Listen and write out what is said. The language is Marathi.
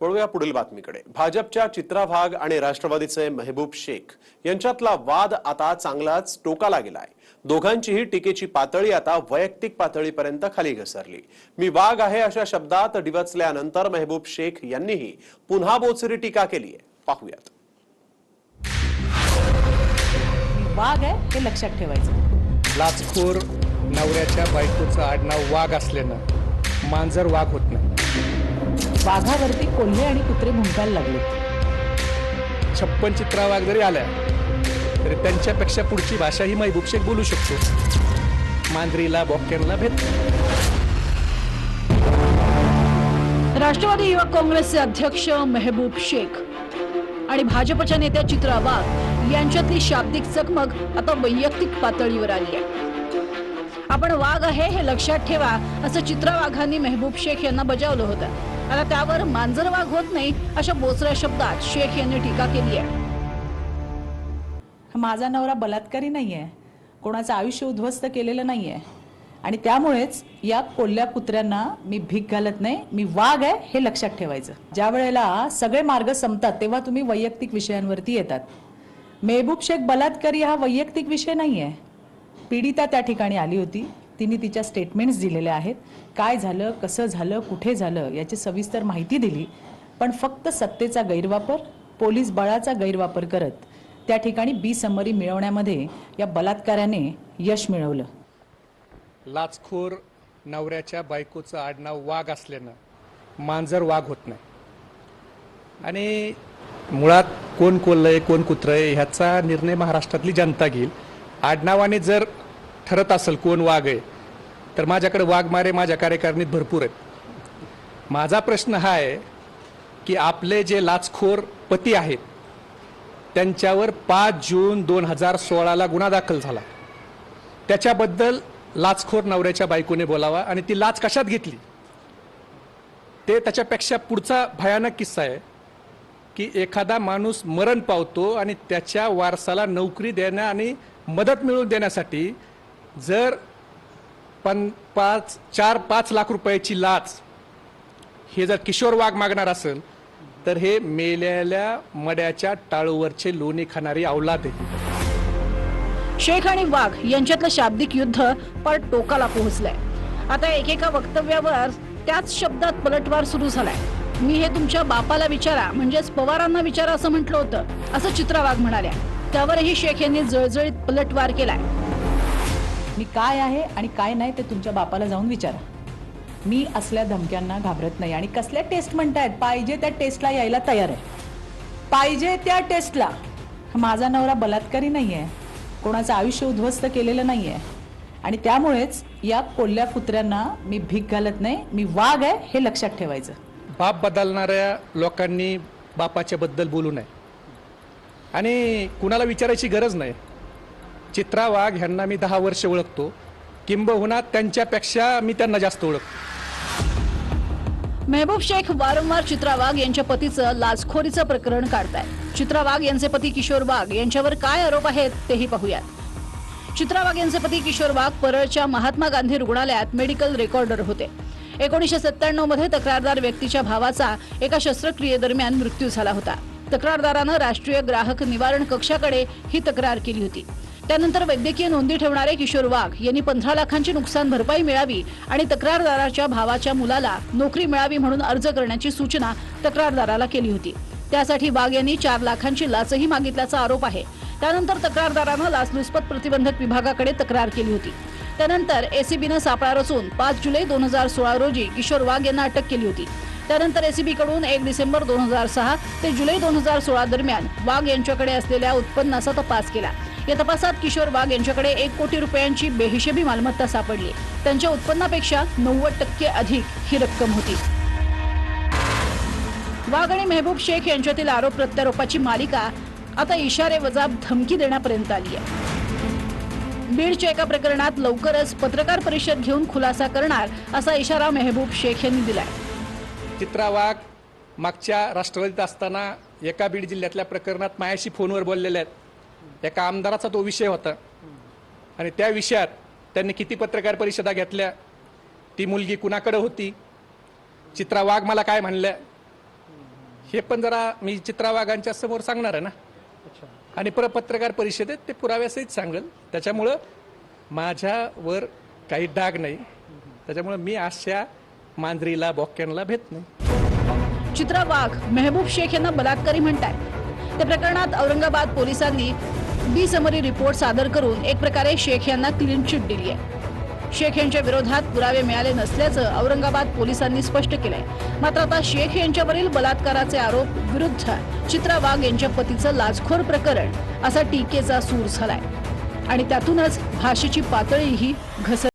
वळूया पुढील बातमीकडे. भाजपच्या चित्रा वाघ आणि राष्ट्रवादीचे मेहबूब शेख यांच्यातला वाद आता चांगलाच टोकाला गेलाय. दोघांचीही टीकेची पातळी आता वैयक्तिक पातळीपर्यंत खाली घसरली. मी वाघ आहे अशा शब्दात डिवचल्यानंतर मेहबूब शेख यांनीही पुन्हा बोचरी टीका केली आहे पाहूयात वाघ आहे हे लक्षात ठेवायचं. लाचखोर नवऱ्याच्या बायकोचं आडनाव वाघ असल्यानं मांजर वाघ होत नाही. वाघावरती कोल्हे आणि कुत्रे भुंकायला लागले. छप्पन चित्रा वाघ जरी आल्या तरी त्यांच्यापेक्षा पुढची भाषा ही महबूब शेख बोलू शकतो. मांजरीला बॉक्यांना भेट राष्ट्रवादी युवक काँग्रेसचे अध्यक्ष मेहबूब शेख आणि भाजपच्या नेत्या चित्रा वाघ यांच्यातली शाब्दिक चकमक आता वैयक्तिक पातळीवर आली आहे. आपण वाघ आहे हे लक्षात ठेवा असं चित्रा वाघांनी मेहबूब शेख यांना बजावलं होतं. आता त्यावर मांजर वाघ होत नाही अशा बोचऱ्या शब्दात शेख यांनी टीका केली आहे. माझा नवरा बलात्कारी नाहीये. कोणाचं आयुष्य उद्ध्वस्त केलेलं नाहीये. आणि त्यामुळेच या कोल्ह्या कुत्र्यांना मी भीक घालत नाही मी वाघ आहे हे लक्षात ठेवायचं. ज्या वेळेला सगळे मार्ग संपतात तेव्हा तुम्ही वैयक्तिक विषयांवरती येतात. मेहबूब शेख बलात्कारी हा वैयक्तिक विषय नाही आहे पीडिता त्या ठिकाणी आली होती. तिने तिच्या स्टेटमेंट्स दिलेल्या आहेत. काय झालं कसं झालं कुठे झालं याची सविस्तर माहिती दिली. पण फक्त सत्तेचा गैरवापर पोलीस बळाचा गैरवापर करत त्या ठिकाणी बी समरी मिळवण्यामध्ये या बलात्काराने यश मिळवलं. लाचखोर नवऱ्याच्या बायकोचं आडनाव वाघ असल्यानं मांजर वाघ होत नाही. आणि मुळात कोण कोल्लंय कोण कुत्रं आहे ह्याचा निर्णय महाराष्ट्रातली जनता घेईल. आडनावाने जर ठरत असेल कोण वाघ आहे? तर माझ्याकडे वाघमारे माझ्या कार्यकारिणीत भरपूर आहेत. माझा प्रश्न हा आहे की आपले जे लाचखोर पती आहेत त्यांच्यावर पाच जून दोन हजार सोळाला गुन्हा दाखल झाला. त्याच्याबद्दल लाचखोर नवऱ्याच्या बायकोने बोलावा आणि ती लाच कशात घेतली? ते त्याच्यापेक्षा पुढचा भयानक किस्सा आहे की एखादा माणूस मरण पावतो आणि त्याच्या वारसाला नोकरी देण्या आणि मदत मिळवून देण्यासाठी जर पण पाच चार पाच लाख रुपयाची लाच हे जर किशोर वाघ मागणार असेल तर हे मेलेल्या मड्याच्या टाळूवरचे लोणी खाणारी अवलाद आहे. शेख आणि वाघ यांच्यातलं शाब्दिक युद्ध पण टोकाला पोहोचलंय. आता एकेका वक्तव्यावर त्याच शब्दात पलटवार सुरू झालाय. मी हे तुमच्या बापाला विचारा म्हणजेच पवारांना विचारा असं म्हटलं होतं असं चित्रा वाघ म्हणाल्या. त्यावरही शेख यांनी जळजळीत पलटवार केलाय. मी काय आहे आणि काय नाही ते तुमच्या बापाला जाऊन विचारा. मी असल्या धमक्यांना घाबरत नाही आणि कसल्या टेस्ट म्हणतायत? पाहिजे त्या टेस्टला यायला तयार आहे. पाहिजे त्या टेस्टला माझा नवरा बलात्कारी नाही आहे कोणाचं आयुष्य उद्ध्वस्त केलेलं नाही आहे आणि त्यामुळेच या कोल्ह्या कुत्र्यांना मी भीक घालत नाही मी वाघ आहे हे लक्षात ठेवायचं. बाप बदलणाऱ्या लोकांनी बापाच्या बद्दल बोलू नये. आणि कुणाला विचारायची गरज नाही. चित्रा वाघ ह्यांना मी दहा वर्ष ओळखतो. किंबहुना त्यांच्यापेक्षा मी त्यांना जास्त ओळखतो. मेहबूब शेख वारंवार चित्रा वाघ यांच्या पतीचं लाचखोरीचं प्रकरण काढताय चित्रा वाघ यांचे पती किशोर वाघ यांच्यावर काय आरोप आहेत तेही पाहूयात. चित्रा वाघ यांचे पती किशोर वाघ परळच्या महात्मा गांधी रुग्णालयात मेडिकल रेकॉर्डर होते. एकोणीसशे सत्त्याण्णवमध्ये तक्रारदार व्यक्तीच्या भावाचा एका शस्त्रक्रियेदरम्यान मृत्यू झाला होता. तक्रारदारानं राष्ट्रीय ग्राहक निवारण कक्षाकडे ही तक्रार केली होती. त्यानंतर वैद्यकीय नोंदी ठेवणारे किशोर वाघ यांनी पंधरा लाखांची नुकसान भरपाई मिळावी आणि तक्रारदाराच्या भावाच्या मुलाला नोकरी मिळावी म्हणून अर्ज करण्याची सूचना तक्रारदाराला केली होती. त्यासाठी वाघ यांनी चार लाखांची लाचही मागितल्याचा आरोप आहे. त्यानंतर तक्रारदारानं लाचलुचपत प्रतिबंधक विभागाकडे तक्रार केली होती. त्यानंतर एसीबीनं सापळा रचून पाच जुलै दोन हजार सोळा रोजी किशोर वाघ यांना अटक केली होती. त्यानंतर एसीबी कडून एक डिसेंबर दोन हजार सहा ते जुलै दोन हजार सोळा दरम्यान वाघ यांच्याकडे असलेल्या उत्पन्नाचा तपास केला. या तपासात किशोर वाघ यांच्याकडे एक कोटी रुपयांची बेहिशेबी मालमत्ता सापडली. त्यांच्या उत्पन्नापेक्षा नव्वद टक्के अधिक ही रक्कम होती. वाघ आणि मेहबूब शेख यांच्यातील आरोप प्रत्यारोपाची मालिका आता इशारे वजा धमकी देण्यापर्यंत आली आहे. बीडच्या एका प्रकरणात लवकरच पत्रकार परिषद घेऊन खुलासा करणार असा इशारा मेहबूब शेख यांनी दिलाय. चित्रा वाघ मागच्या राष्ट्रवादीत असताना एका बीड जिल्ह्यातल्या प्रकरणात मायाशी फोनवर बोललेल्या आहेत. एका आमदाराचा तो विषय होता. आणि त्या विषयात त्यांनी किती पत्रकार परिषदा घेतल्या. ती मुलगी कुणाकडे होती? चित्रा वाघ मला काय म्हणल्या? हे पण जरा मी चित्रा वाघांच्या समोर सांगणार आहे ना. आणि परत पत्रकार परिषदेत ते पुराव्यासहित सांगेल. त्याच्यामुळं माझ्यावर काही डाग नाही. त्याच्यामुळं मी अशा मांजरीला बॉक्यांना भेट नाही. चित्रा वाघ मेहबूब शेख यांना बलात्कारी म्हणतात त्या प्रकरणात औरंगाबाद पोलिसांनी बी समरी रिपोर्ट सादर करून एक प्रकारे शेख यांना क्लीन चिट दिली आहे. शेख यांच्या विरोधात पुरावे मिळाले नसल्याचं औरंगाबाद पोलिसांनी स्पष्ट केलंय. मात्र आता शेख यांच्यावरील बलात्काराचे आरोप विरुद्ध चित्रा वाघ यांच्या पतीचं लाचखोर प्रकरण असा टीकेचा सूर झालाय. आणि त्यातूनच भाषेची पातळीही घसर